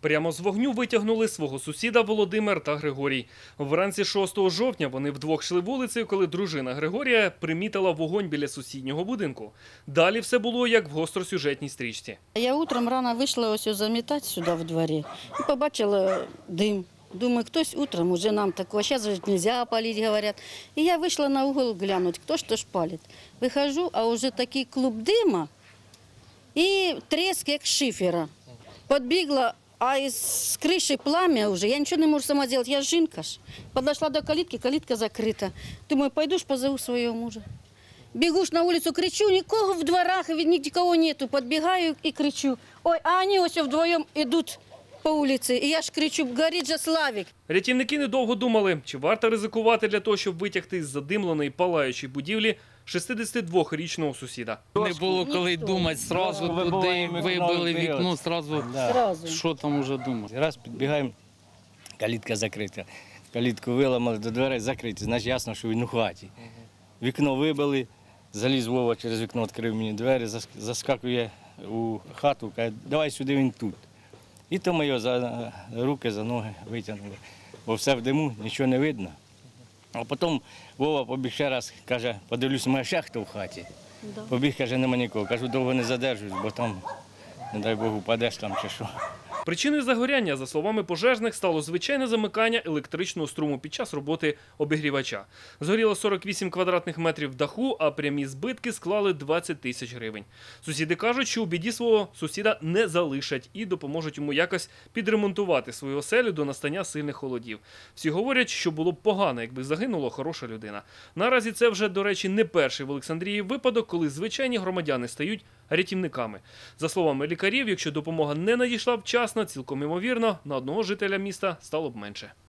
Прямо з вогню витягнули свого сусіда Володимир та Григорій. Вранці 6 жовтня вони вдвох йшли вулицею, коли дружина Григорія примітила вогонь біля сусіднього будинку. Далі все було як в гостросюжетній стрічці. Я утром рано вийшла ось замітати сюди в дворі і побачила дим. Думаю, хтось утром уже нам такого, сейчас же нельзя палить, говорят. И я вышла на угол глянуть, кто что ж палит. Выхожу, а уже такий клуб дыма и треск, як шифера. Подбігла, а із крыши пламя уже. Я нічого не можу сама зробити, я жінка ж. Подошла до калітки, калітка закрита. Думаю, пойду ж позову своего мужа. Бегу ж на улицу, кричу, никого в дворах, никого нету. Подбегаю и кричу. Ой, а они все вдвоем идут по улице. И я ж кричу, горит же Славик. Рятівники недовго думали, чи варто ризикувати для того, щоб витягти з задимленої палаючої будівлі 62-річного сусіда. Не було коли Ніхто. думати, сразу Да, туди вікно вибили вперед. вікно, сразу Да. Що там уже думати. Раз підбігаємо, калітка закрита. Калітку виламали до дверей закриті, значить ясно, що він у хаті. Вікно вибили, заліз Вова через вікно, відкрив мені двері, зас- заскакує у хату, каже, давай сюди він тут. І то ми його за руки, за ноги витягнули. Бо все в диму, нічого не видно. А потім Вова побіг ще раз, каже, подивлюсь, моя ще хто в хаті. Побіг, каже, нема нікого. Кажу, довго не задержуюсь, бо там, не дай Богу, падеш там чи що. Причиною загоряння, за словами пожежних, стало звичайне замикання електричного струму під час роботи обігрівача. Згоріло 48 квадратних метрів даху, а прямі збитки склали 20 тисяч гривень. Сусіди кажуть, що у біді свого сусіда не залишать і допоможуть йому якось підремонтувати свою оселю до настання сильних холодів. Всі говорять, що було б погано, якби загинула хороша людина. Наразі це вже, до речі, не перший в Олександрії випадок, коли звичайні громадяни стають рятівниками. За словами лікарів, якщо допомога не надійшла вчасно, цілком імовірно, на одного жителя міста стало б менше.